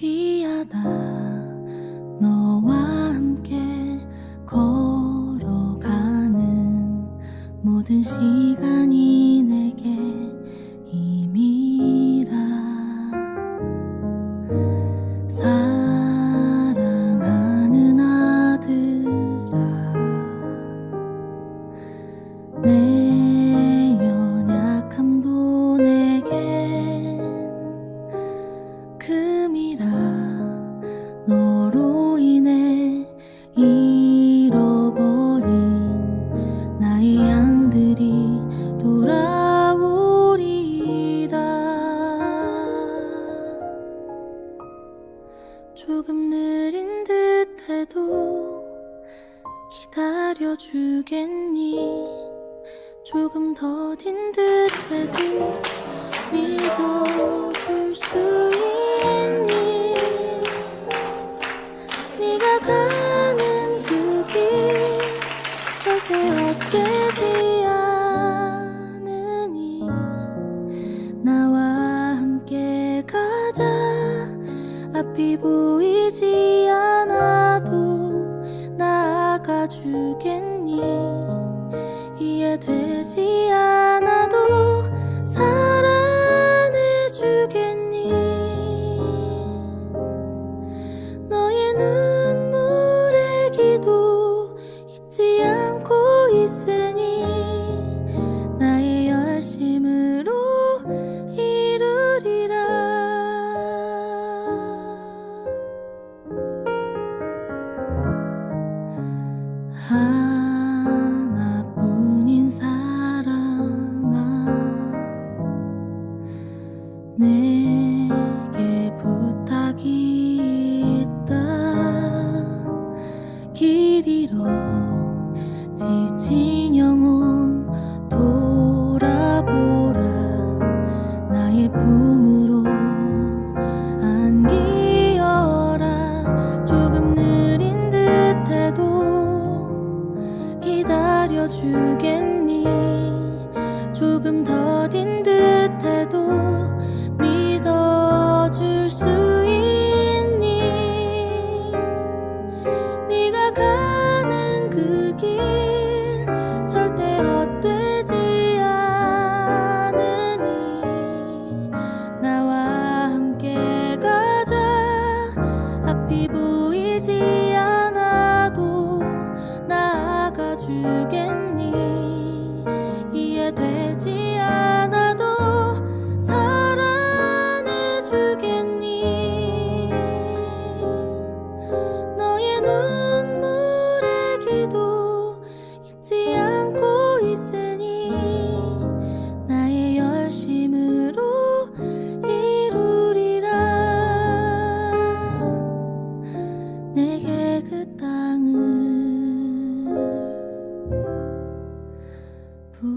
귀하다. 너와 함께 걸어가는 모든 시간. 기다려주겠니? 조금 더딘 듯해도 믿어줄 수 있니? 네가 가는 그길 절대 헛되지 않으니? 나와 함께 가자. 앞이 보이지 않아도 나아가 주겠니? 이해되지 않아 하나뿐인 사랑아 내게 부탁이 있다. 길 잃어 지친 영혼 돌아보라. 나의 품으로 조금 더딘 듯해도 믿어줄 수 있니? 네가 가는 그길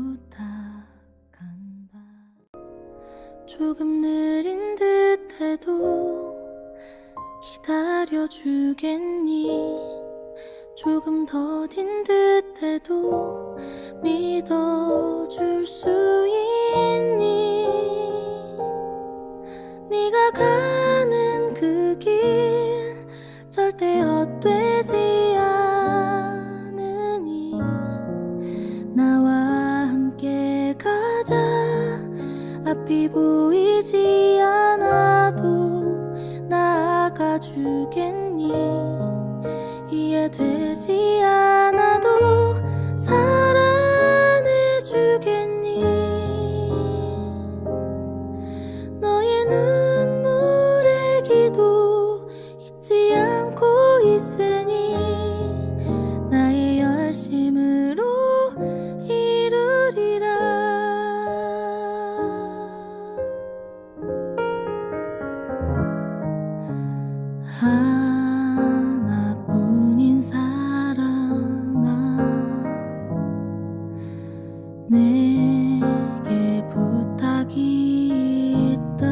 부탁한다. 조금 느린 듯해도 기다려주겠니? 조금 더딘 듯해도 믿어줄 수 있니? 네가 가는 그 길 절대 헛되지 앞이 보이지 않아도 나아가 주겠니 내게 부탁이 있다.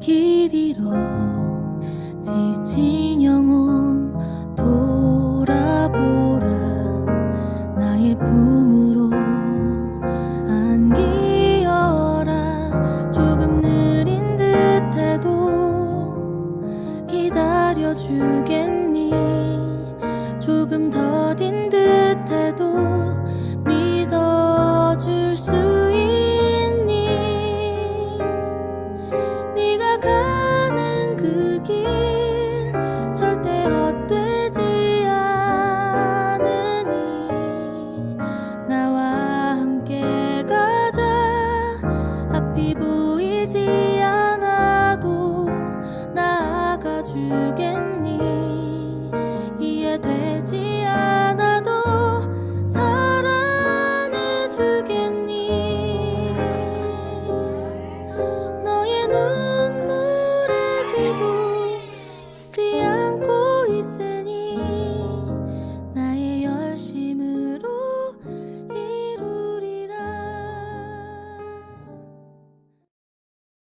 길 잃어 지친 영혼 돌아보라. 나의 품으로 안기어라. 조금 느린 듯해도 기다려주겠니? 조금 더딘 듯해도